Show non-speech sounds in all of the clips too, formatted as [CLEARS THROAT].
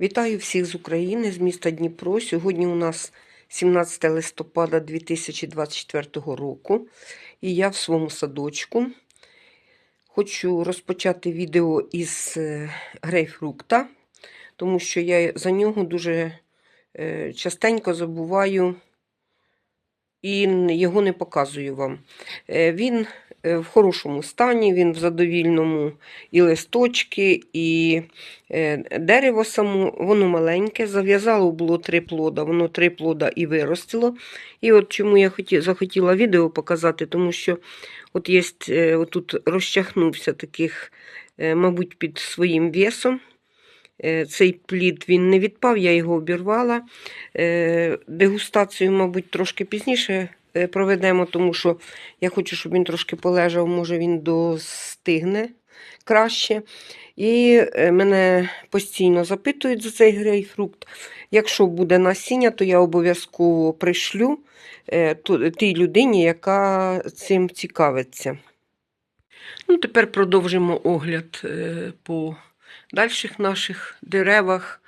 Вітаю всіх з України, з міста Дніпро. Сьогодні у нас 17 листопада 2024 року, і я в своєму садочку. Хочу розпочати відео із е, грейпфрукта, тому що я за нього дуже е, частенько забуваю і його не показую вам. Е, Він в хорошому стані, він в задовільному і листочки, і е, дерево само, воно маленьке, зав'язало було три плода, воно три плода і виростило. І от чому я хоті, захотіла відео показати, тому що от є, е, отут розчахнувся таких, е, мабуть, під своїм весом. Е, Цей плід він не відпав, я його обірвала. Е, Дегустацію, мабуть, трошки пізніше е, проведемо, тому що я хочу, щоб він трошки полежав, може він достигне краще. І е, мене постійно запитують за цей грейпфрукт. Якщо буде насіння, то я обов'язково пришлю е, тій людині, яка цим цікавиться. Ну, тепер продовжимо огляд е, по дальших наших деревах,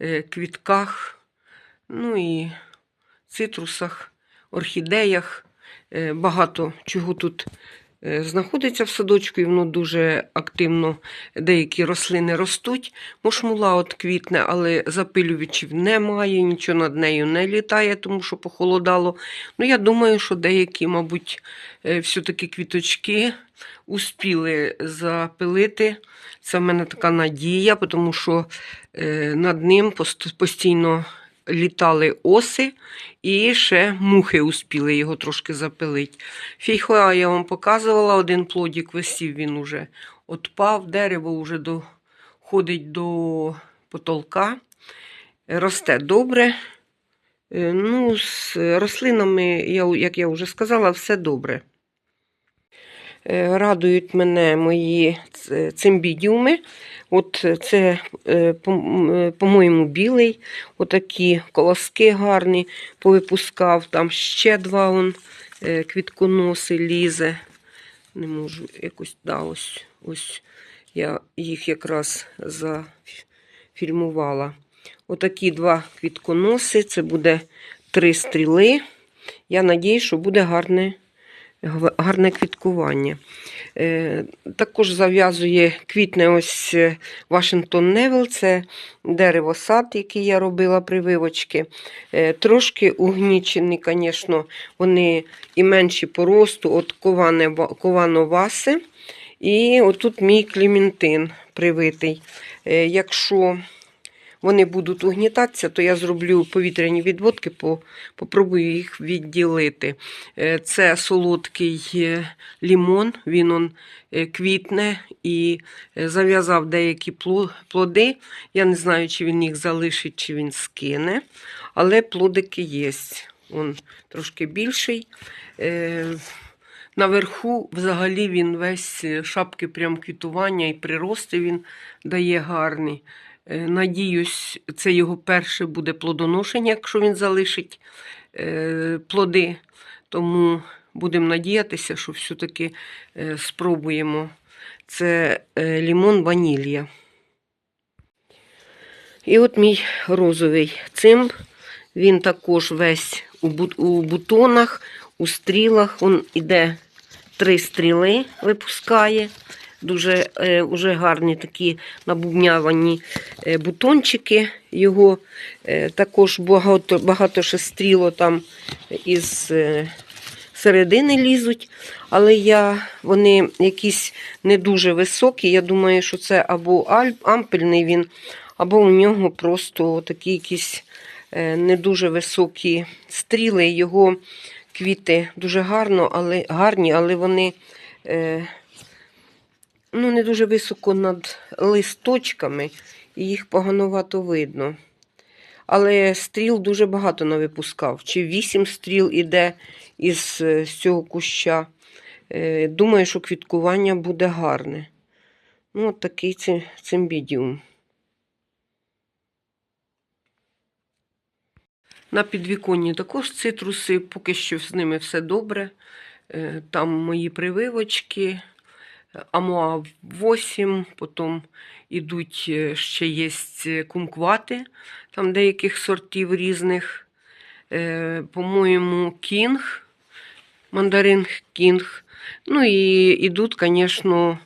е, квітках, ну і цитрусах, орхідеях. Е, Багато чого тут е, знаходиться в садочку, і воно дуже активно деякі рослини ростуть. Мушмула от квітне, але запилювачів немає, нічого над нею не літає, тому що похолодало. Ну, я думаю, що деякі, мабуть, е, все-таки квіточки успіли запилити. Це в мене така надія, тому що над ним постійно літали оси, і ще мухи успіли його трошки запилити. Фійхоа я вам показувала, один плодик висів, він уже отпав, дерево вже доходить до потолка, росте добре. Е, Ну, з рослинами, як я вже сказала, все добре. Е, Радують мене мої цимбідіуми. От це, е, е, по-моєму, білий. Отакі колоски гарні повипускав. Там ще два он, квітконоси лізе. Не можу якось, да, ось, ось я їх якраз зафільмувала. Отакі два квітконоси. Це буде три стріли. Я надію, що буде гарне гарне квіткування. Е, також зав'язує квітне ось е, Вашингтон Невел, це дерево сад, який я робила прививочки. Е, трошки угнічені, звісно, вони і менші по росту, от ковановаси. І отут мій клементин привитий. Е, якщо вони будуть угнітатися, то я зроблю повітряні відводки, по, попробую їх відділити. Е, Це солодкий е, лімон, він он е, квітне і зав'язав деякі плоди. Я не знаю, чи він їх залишить, чи він скине, але плодики є. Он трошки більший. Наверху взагалі він весь шапки прям квітування і прирости він дає гарний. Е, Надіюсь, це його перше буде плодоношення, якщо він залишить е, плоди. Тому будемо надіятися, що все-таки е, спробуємо. Це лімон ванілія. І от мій розовий цимб. Він також весь у бутонах, у стрілах. Він іде три стріли, випускає. Дуже е, уже гарні такі набубнявані е, бутончики. Його е, також багато, багато ще там із е, середини лізуть. Але я, вони якісь не дуже високі. Я думаю, що це або альп, ампельний він, або у нього просто такі якісь е, не дуже високі стріли. Його квіти дуже гарно, але, гарні, але вони е, ну, не дуже високо над листочками, і їх поганувато видно. Але стріл дуже багато навипускав. Чи вісім стріл іде із е, цього куща. Е, Думаю, що квіткування буде гарне. Ну, от такий цимбідіум. На підвіконні також цитруси, поки що з ними все добре. Е, Там мої прививочки, Амуа 8, потім ідуть е, ще є кумквати, там деяких сортів різних. Е, По-моєму, кінг, мандарин кінг. Ну і йдуть, звісно,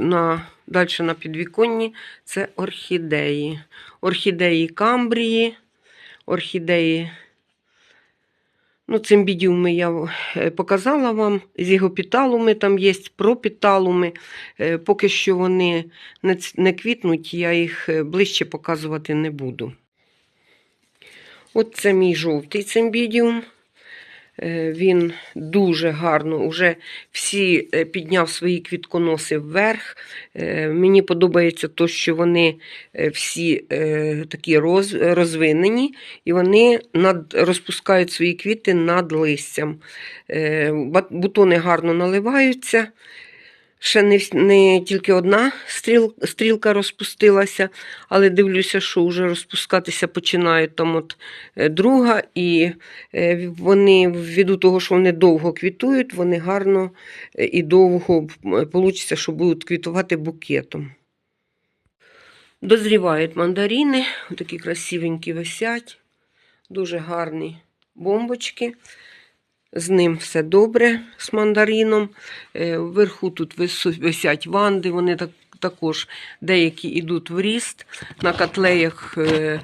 на, далі на підвіконні це орхідеї. Орхідеї камбрії, орхідеї. Ну, цимбідіуми я е, показала вам. Зігопіталуми там є, пропіталуми. Е, Поки що вони не квітнуть, я їх е, ближче показувати не буду. От це мій жовтий цимбідіум. Е, Він дуже гарно уже всі е, підняв свої квітконоси вверх. Е, Мені подобається то, що вони всі такі роз, розвинені, і вони над, розпускають свої квіти над листям. Бутони гарно наливаються. Ще не, не тільки одна стріл, стрілка розпустилася, але дивлюся, що вже розпускатися починає там от е, друга, і е, вони, ввиду того, що вони довго квітують, вони гарно е, і довго вийде, що будуть квітувати букетом. Дозрівають мандарини, такі красивенькі висять, дуже гарні бомбочки. З ним все добре з мандарином. Е, Вверху тут висять ванди, вони так, також деякі йдуть в ріст. На котлеях е,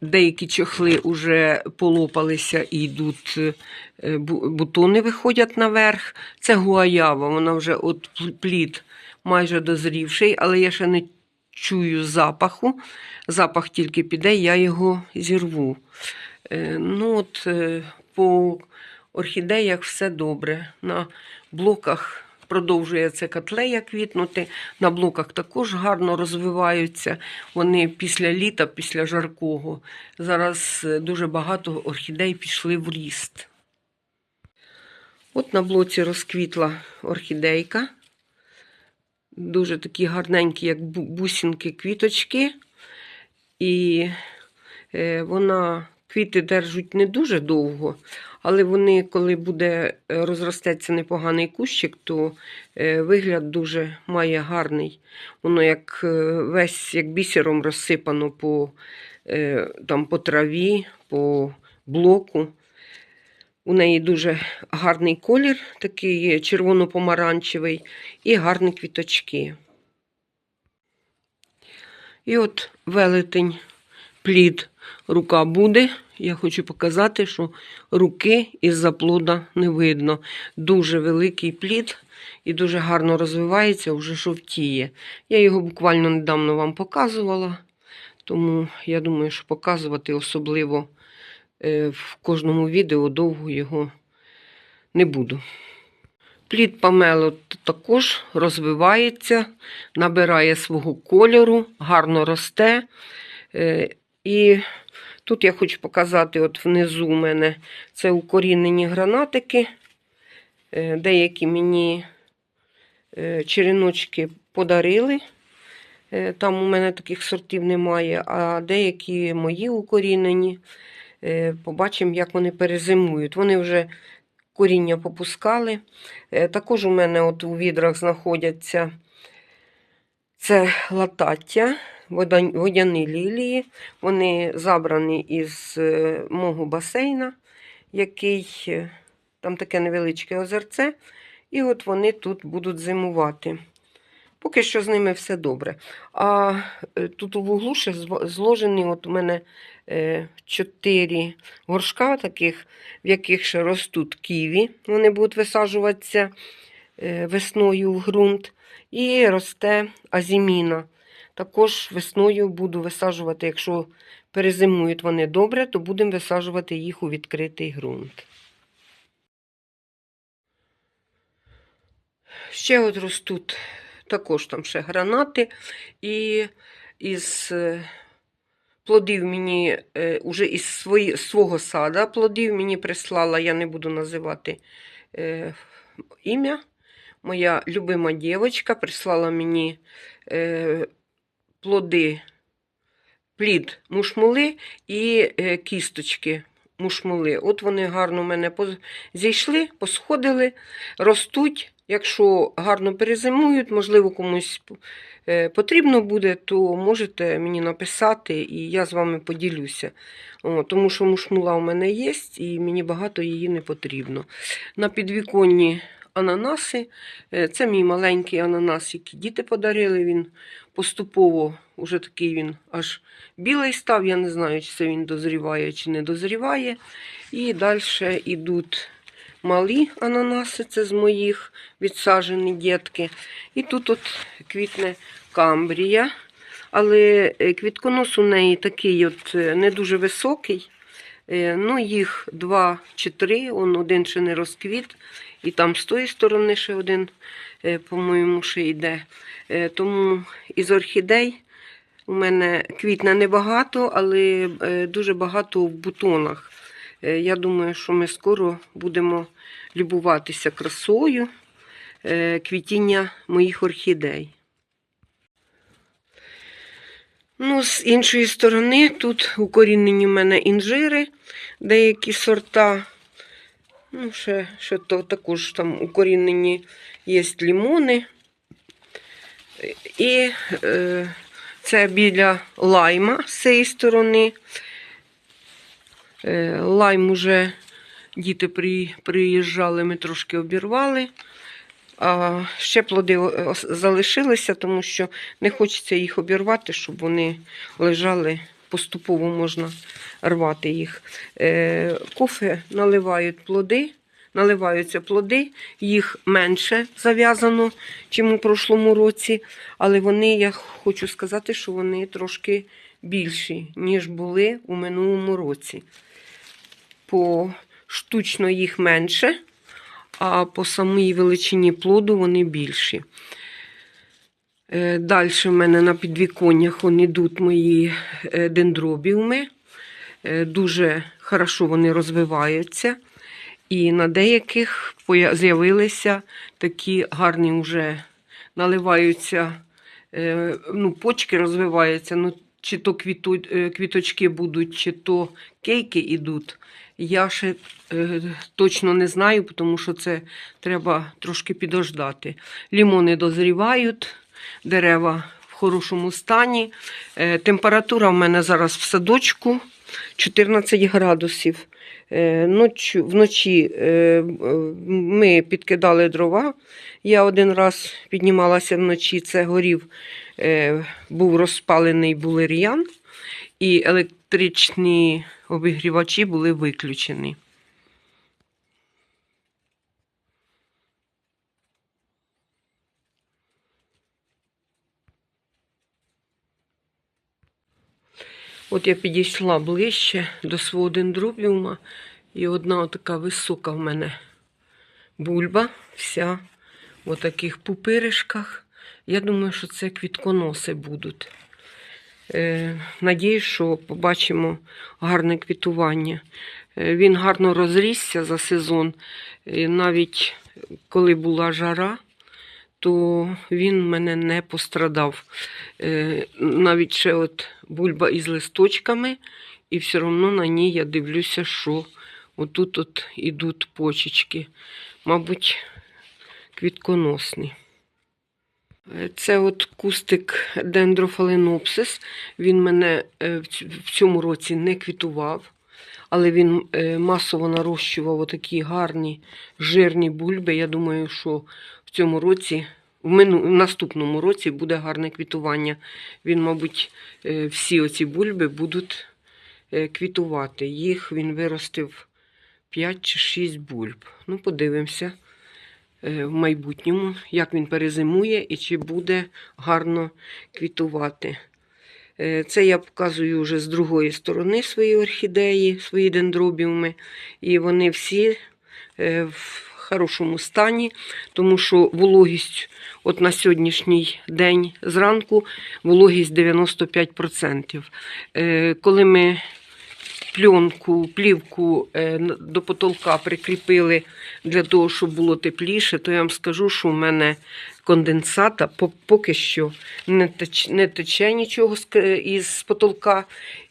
деякі чохли вже полопалися і йдуть, е, бутони виходять наверх. Це гуаява, вона вже от плід майже дозрівший, але я ще не чую запаху. Запах тільки піде, я його зірву. Ну от по орхідеях все добре. На блоках продовжує це котлея квітнути. На блоках також гарно розвиваються. Вони після літа, після жаркого. Зараз е, дуже багато орхідей пішли в ріст. От на блоці розквітла орхідейка. Дуже такі гарненькі, як бу- бусинки, квіточки. І е, вона квіти держуть не дуже довго, але вони, коли буде е, розростеться непоганий кущик, то е, вигляд дуже має гарний. Воно як е, весь як бісером розсипано по, там, по траві, по блоку. У неї дуже гарний колір, такий червоно-помаранчевий, і гарні квіточки. І от велетень, плід, рука буде. Я хочу показати, що руки із-за плода не видно. Дуже великий плід і дуже гарно розвивається, вже жовтіє. Я його буквально недавно вам показувала, тому я думаю, що показувати особливо е, в кожному відео довго його не буду. Плід памело також розвивається, набирає свого кольору, гарно росте. І тут я хочу показати, от внизу у мене це укорінені гранатики. Е, Деякі мені е, череночки подарили. Е, Там у мене таких сортів немає, а деякі мої укорінені. Побачимо, як вони перезимують. Вони вже коріння попускали. Також у мене от у відрах знаходяться це латаття, водяні лілії. Вони забрані із е, мого басейна, який е, там таке невеличке озерце. І от вони тут будуть зимувати. Поки що з ними все добре. А е, тут у вуглу ще зложені от у мене чотири горшка таких, в яких ще ростуть ківі. Вони будуть висаджуватися весною в ґрунт. І росте азіміна. Також весною буду висаджувати, якщо перезимують вони добре, то будемо висаджувати їх у відкритий ґрунт. Ще от ростуть також там ще гранати. І із е, плодів мені е, уже із свої, свого сада плодів мені прислала, я не буду називати е, ім'я. Моя любима дівчинка прислала мені е, плоди, плід мушмули і е, кісточки мушмули. От вони гарно в мене зійшли, посходили, ростуть. Якщо гарно перезимують, можливо, комусь е, потрібно буде, то можете мені написати, і я з вами поділюся. О, тому що мушмула у мене є, і мені багато її не потрібно. На підвіконні ананаси. Е, Це мій маленький ананас, який діти подарили. Він поступово уже такий він аж білий став. Я не знаю, чи це він дозріває, чи не дозріває. І далі йдуть малі ананаси, це з моїх відсаджені дітки. І тут от квітне камбрія. Але е, квітконос у неї такий от е, не дуже високий. Ну, їх два чи три, он один ще не розквіт, і там з тої сторони ще один, е, по-моєму, ще йде. Е, Тому із орхідей у мене квітне небагато, але е, дуже багато в бутонах. Я думаю, що ми скоро будемо любуватися красою квітіння моїх орхідей. Ну, з іншої сторони, тут укорінені в мене інжири, деякі сорта. Ну, ще, ще то, також там укорінені є лімони. І е, це біля лайма з цієї сторони. Е, лайм уже діти при, приїжджали, ми трошки обірвали. А ще плоди залишилися, тому що не хочеться їх обірвати, щоб вони лежали поступово можна рвати їх. Е, кофе наливають плоди, наливаються плоди, їх менше зав'язано, чим у прошлому році. Але вони, я хочу сказати, що вони трошки більші, ніж були у минулому році. По штучно їх менше а по самій величині плоду вони більші. Далі в мене на підвіконнях йдуть мої е, дендробіуми. Е, Дуже хорошо вони розвиваються. І на деяких з'явилися такі гарні вже наливаються, е, ну, почки розвиваються, ну, чи то е, квіточки будуть, чи то кейки йдуть. Я ще е, точно не знаю, тому що це треба трошки підождати. Лімони дозрівають, дерева в хорошому стані. Е, температура в мене зараз в садочку 14 градусів. Е, ночі, вночі е, ми підкидали дрова. Я один раз піднімалася вночі, це горів, був розпалений булер'ян, і електричні обігрівачі були виключені. От я підійшла ближче до свого дендробіума, і одна така висока в мене бульба, вся в таких пупиришках. Я думаю, що це квітконоси будуть. Е, надіюсь, що побачимо гарне квітування. Е, він гарно розрісся за сезон. Навіть коли була жара, то він мене не пострадав. Е, навіть ще от бульба із листочками, і все одно на ній я дивлюся, що отут от ідуть почечки. Мабуть, квітконосні. Е, Це от кустик дендрофаленопсис. Він мене е, в цьому році не квітував, але він масово нарощував отакі гарні жирні бульби. Я думаю, що в цьому році, в, мину, в наступному році буде гарне квітування. Він, мабуть, е, всі оці бульби будуть е, квітувати. Їх він виростив 5 чи 6 бульб. Ну, подивимося е, в майбутньому, як він перезимує і чи буде гарно квітувати. Це я показую вже з другої сторони свої орхідеї, свої дендробіуми. І вони всі в хорошому стані, тому що вологість от на сьогоднішній день зранку вологість 95%. Е, Коли ми пленку, плівку е, до потолка прикріпили для того, щоб було тепліше, то я вам скажу, що у мене конденсата поки що не тече, не тече нічого із потолка,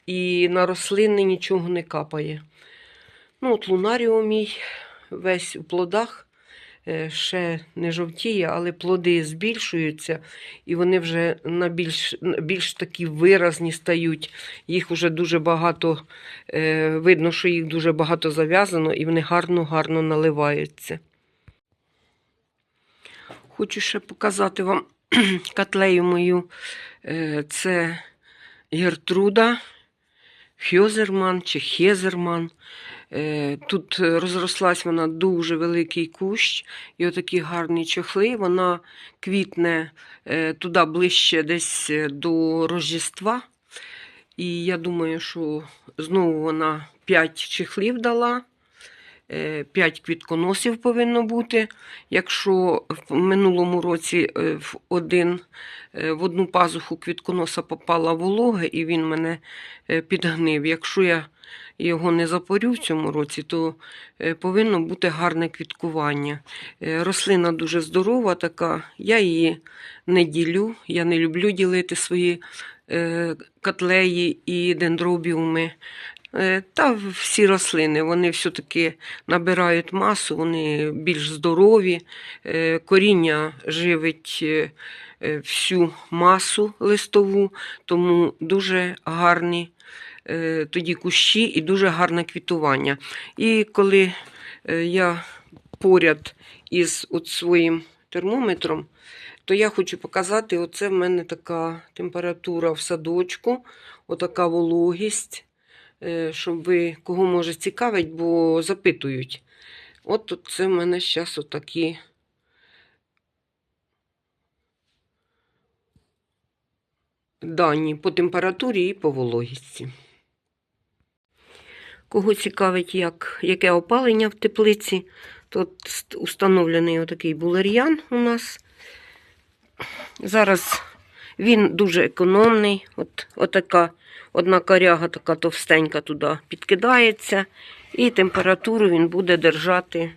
і на рослини нічого не капає. Ну, от лунаріо мій весь у плодах. е, ще не жовтіє, але плоди збільшуються, і вони вже на більш, більш такі виразні стають. Їх вже дуже багато, е, видно, що їх дуже багато зав'язано, і вони гарно-гарно наливаються. Хочу ще показати вам [CLEARS THROAT] котлею мою. Е, Це Гертруда, Хьозерман чи Хезерман. Е, Тут розрослась вона дуже великий кущ, і отакі гарні чохли. Вона квітне е, туди ближче десь е, до Рождества. І я думаю, що знову вона 5 чехлів дала. 5 квітконосів повинно бути. Якщо в минулому році е, в, один, е, в одну пазуху квітконоса попала волога і він мене е, підгнив. Якщо я його не запорю в цьому році, то е, повинно бути гарне квіткування. Е, Рослина дуже здорова така, я її не ділю, я не люблю ділити свої е, котлеї і дендробіуми. Та всі рослини, вони все-таки набирають масу, вони більш здорові. Коріння живить всю масу листову, тому дуже гарні тоді кущі і дуже гарне квітування. І коли е, я поряд із от своїм термометром, то я хочу показати, оце в мене така температура в садочку, отака вологість, е, щоб ви кого може цікавить, бо запитують. От це в мене зараз отакі. Дані по температурі і по вологісті. Кого цікавить, як, яке опалення в теплиці, тут установлений отакий булер'ян у нас. Зараз він дуже економний. От, отака одна коряга така товстенька туди підкидається, і температуру він буде держати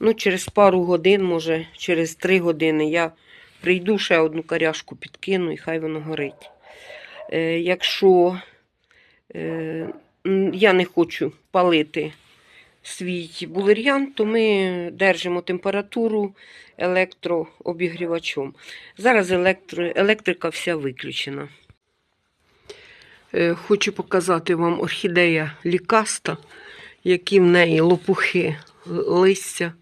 ну, через пару годин, може, через три години. Я прийду ще одну коряшку підкину і хай воно горить. Е, якщо е, я не хочу палити свій булер'ян, то ми держимо температуру електрообігрівачом. Зараз електро, електрика вся виключена. Е, Хочу показати вам орхідея лікаста, які в неї лопухи, листя.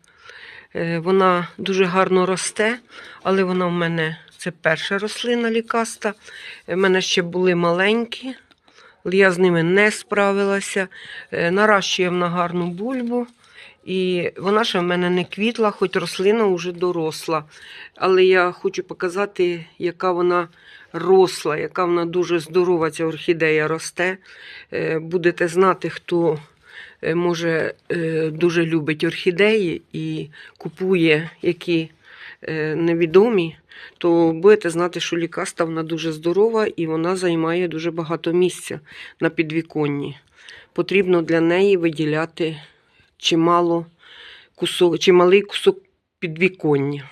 Е, Вона дуже гарно росте, але вона в мене це перша рослина лікаста. У мене ще були маленькі, але я з ними не справилася. Е, Наращує вона гарну бульбу. І вона ще в мене не квітла, хоч рослина вже доросла. Але я хочу показати, яка вона росла, яка вона дуже здорова, ця орхідея росте. Е, Будете знати, хто е, може дуже любить орхідеї і купує які невідомі, то будете знати, що лікаста вона дуже здорова і вона займає дуже багато місця на підвіконні. Потрібно для неї виділяти чимало кусок, чималий кусок підвіконня.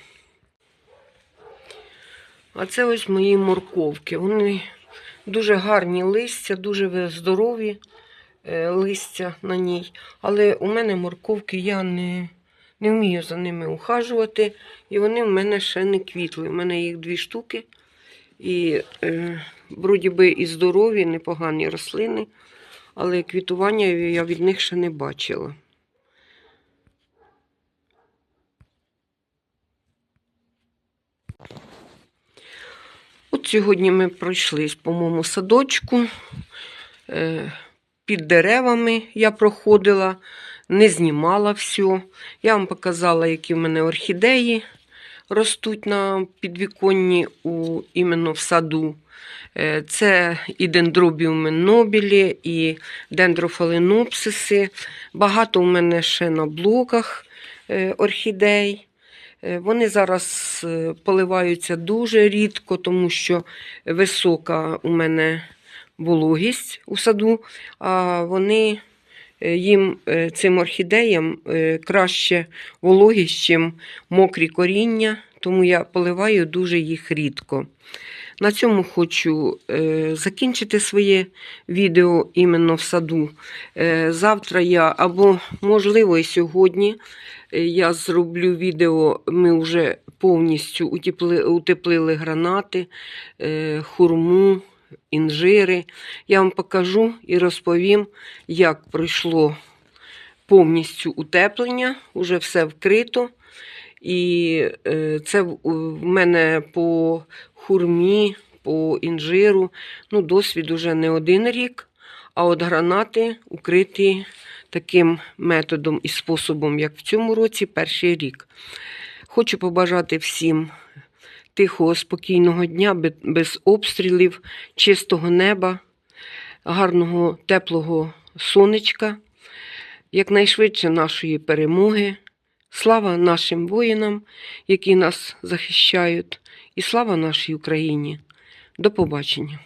А це ось мої морковки. Вони дуже гарні листя, дуже здорові е, листя на ній. Але у мене морковки я не, не вмію за ними ухажувати, і вони в мене ще не квітли. У мене їх дві штуки. І е, вроді би і здорові, і непогані рослини, але квітування я від них ще не бачила. От сьогодні ми пройшлись по моєму садочку. Е, Під деревами я проходила, не знімала все. Я вам показала, які в мене орхідеї ростуть на підвіконні у, іменно в саду. Е, Це і дендробіуми нобілі, і дендрофаленопсиси. Багато у мене ще на блоках е, орхідей. Е, Вони зараз поливаються дуже рідко, тому що висока у мене вологість у саду, а вони їм е, цим орхідеям е, краще вологість, чим мокрі коріння, тому я поливаю дуже їх рідко. На цьому хочу е, закінчити своє відео іменно в саду. Е, завтра я або, можливо, і сьогодні Е, Я зроблю відео. Ми вже повністю утепли, утеплили гранати, е, хурму, інжири. Я вам покажу і розповім, як пройшло повністю утеплення. Уже все вкрито. І е, це в мене по хурмі, по інжиру. Ну, досвід уже не один рік. А от гранати укриті таким методом і способом, як в цьому році, перший рік. Хочу побажати всім тихого, спокійного дня, без обстрілів, чистого неба, гарного, теплого сонечка, якнайшвидше нашої перемоги. Слава нашим воїнам, які нас захищають, і слава нашій Україні. До побачення.